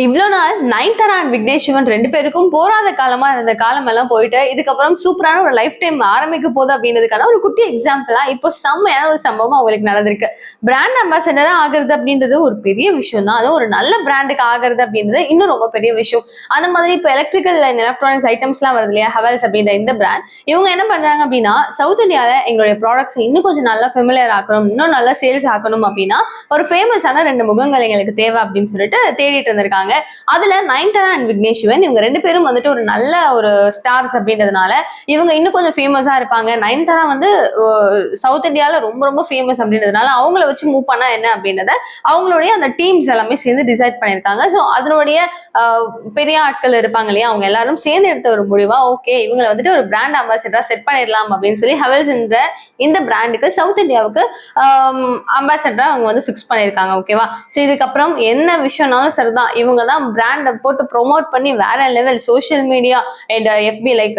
இவ்வளோ நாள் நயன்தாரா அண்ட் விக்னேஷ் சிவன் ரெண்டு பேருக்கும் போராத காலமா இருந்த காலம் எல்லாம் போயிட்டு இதுக்கப்புறம் சூப்பரான ஒரு லைஃப் டைம் ஆரம்பிக்க போகுது அப்படின்றதுக்கான ஒரு குட்டி எக்ஸாம்பிளா இப்போ செம்மையான ஒரு சம்பவம் அவங்களுக்கு நடந்திருக்கு. பிராண்ட் அம்பாசடரா ஆகுறது அப்படின்றது ஒரு பெரிய விஷயம் தான். அதுவும் ஒரு நல்ல பிராண்டுக்கு ஆகுறது அப்படின்றது இன்னும் ரொம்ப பெரிய விஷயம். அந்த மாதிரி இப்போ எலக்ட்ரிக்கல் அண்ட் எலக்ட்ரானிக்ஸ் ஐட்டம்ஸ்லாம் வருது இல்லையா? ஹவல்ஸ் அப்படின்ற இந்த பிராண்ட் இவங்க என்ன பண்றாங்க அப்படின்னா சவுத் இந்தியாவில் எங்களுடைய ப்ராடக்ட்ஸ் இன்னும் கொஞ்சம் நல்லா ஃபெமிலியர் ஆக்கணும் இன்னும் நல்லா சேல்ஸ் ஆக்கணும் அப்படின்னா ஒரு ஃபேமஸான ரெண்டு முகங்கள் எங்களுக்கு தேவை அப்படின்னு சொல்லிட்டு தேடிட்டு இருந்திருக்காங்க. அதுல நயன்தாரா அண்ட் விக்னேஷ்வன் இவங்க ரெண்டு பேரும் வந்துட்டு ஒரு நல்ல ஒரு ஸ்டார்ஸ் அப்படின்றதுனால இவங்க இன்னும் கொஞ்சம் ஃபேமஸா இருப்பாங்க. நயன்தாரா வந்து சவுத் இந்தியால ரொம்ப ரொம்ப ஃபேமஸ் அப்படின்றதுனால அவங்கள வச்சு மூவ் பண்ணா என்ன அப்படின்றத அவங்களுடைய அந்த டீம்ஸ் எல்லாமே சேர்ந்து டிசைட் பண்ணியிருக்காங்க. ஸோ அதனுடைய பெரிய ஆட்கள் இருப்பாங்க இல்லையா அவங்க எல்லாரும் சேர்ந்து எடுத்த ஒரு முடிவா ஓகே இவங்களை வந்துட்டு ஒரு பிராண்ட் அம்பாசிடரா செட் பண்ணிடலாம் அப்படின்னு சொல்லி ஹெவல்ஸ் என்ற இந்த பிராண்டுக்கு சவுத் இந்தியாவுக்கு அம்பாசிடரா அவங்க வந்து ஃபிக்ஸ் பண்ணியிருக்காங்க ஓகேவா ஸோ இதுக்கப்புறம் என்ன விஷயம்னாலும் சரிதான். இவங்க இவங்க தான் பிராண்டை போட்டு ப்ரொமோட் பண்ணி வேற லெவல் சோஷியல் மீடியா அண்ட் எஃபி லைக்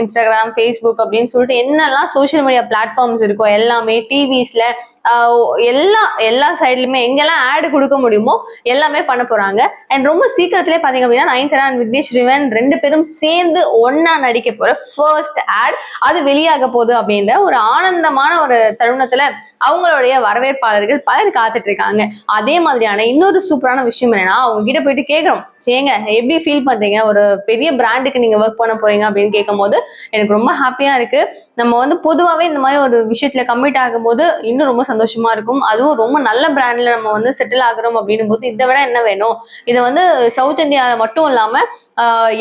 இன்ஸ்டாகிராம் ஃபேஸ்புக் அப்படின்னு சொல்லிட்டு என்னெல்லாம் சோஷியல் மீடியா பிளாட்ஃபார்ம்ஸ் இருக்கோ எல்லாமே டிவிஸ்ல எல்லா எல்லா சைட்லயுமே எங்கெல்லாம் ஆடு கொடுக்க முடியுமோ எல்லாமே பண்ண போறாங்க. அண்ட் ரொம்ப சீக்கிரத்திலே பாத்தீங்க அப்படின்னா நயன்தாரா அண்ட் விக்னேஷ் ரிவன் ரெண்டு பேரும் சேர்ந்து ஒன்னா நடிக்க போற ஃபர்ஸ்ட் ஆட் அது வெளியாக போகுது அப்படின்ற ஒரு ஆனந்தமான ஒரு தருணத்துல அவங்களுடைய வரவேற்பாளர்கள் பலர் காத்துட்டு இருக்காங்க. அதே மாதிரியான இன்னொரு சூப்பரான விஷயம் என்னன்னா அவங்க கிட்ட போயிட்டு கேக்குறோம். சேங்க எப்படி ஃபீல் பண்றீங்க? ஒரு பெரிய பிராண்டுக்கு நீங்க ஒர்க் பண்ண போறீங்க அப்படின்னு கேட்கும் போது எனக்கு ரொம்ப ஹாப்பியா இருக்கு. நம்ம வந்து பொதுவாகவே இந்த மாதிரி ஒரு விஷயத்துல கம்மிட் ஆகும்போது இன்னும் ரொம்ப சந்தோஷமா இருக்கும். அதுவும் ரொம்ப நல்ல பிராண்ட்ல நம்ம வந்து செட்டில் ஆகுறோம் அப்படின்னும் போது இதை விட என்ன வேணும்? இதை வந்து சவுத் இந்தியாவில் மட்டும் இல்லாம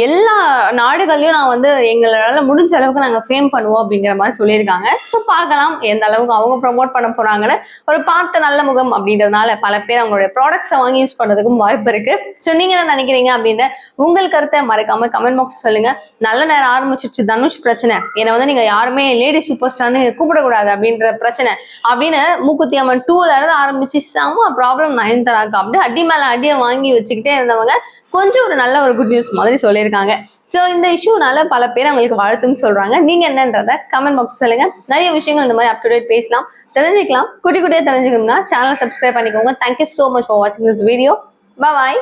எல்லா நாடுகள்லயும் நான் வந்து எங்களால முடிஞ்ச அளவுக்கு நாங்க ஃபேம் பண்ணுவோம் அப்படிங்கிற மாதிரி சொல்லியிருக்காங்க. ஸோ பார்க்கலாம் எந்த அளவுக்கு அவங்க ப்ரொமோட் பண்ண போறாங்கன்னு. ஒரு பார்த்த நல்ல முகம் அப்படின்றதுனால பல பேர் அவங்களுடைய ப்ராடக்ட்ஸை வாங்கி யூஸ் பண்றதுக்கும் வாய்ப்பு இருக்கு. ஸோ நீங்க என்ன நினைக்கிறீங்க அப்படின்ற உங்கள் கருத்தை மறக்காம கமெண்ட் பாக்ஸ் சொல்லுங்க. நல்ல நேரம் ஆரம்பிச்சிருச்சு. தனுஷ் பிரச்சனை. என்னை வந்து நீங்க யாருமே லேடி சூப்பர் ஸ்டார்னு கூப்பிடக்கூடாது அப்படின்ற பிரச்சனை அப்படின்னு மூக்குத்தி அம்மன் டூல இருந்து ஆரம்பிச்சு செம்ம ப்ராப்ளம் நயன்தாராக்கு. அப்படியே அடி மேல அடியை வாங்கி வச்சுக்கிட்டே இருந்தவங்க கொஞ்சம் ஒரு நல்ல ஒரு குட் நியூஸ் மாதிரி சொல்லியிருக்காங்க. ஸோ இந்த இஷ்யூனால பல பேர் அவங்களுக்கு வாழ்த்துன்னு சொல்றாங்க. நீங்க என்னன்றத கமெண்ட் பாக்ஸ் சொல்லுங்க. நிறைய விஷயங்கள் இந்த மாதிரி அப் டு டேட் பேசலாம். தெரிஞ்சுக்கலாம். குட்டி குட்டியா தெரிஞ்சுக்கணும்னா சேனல் சப்ஸ்கிரைப் பண்ணிக்கோங்க. Thank you so much for வாட்சிங் திஸ் வீடியோ பாய்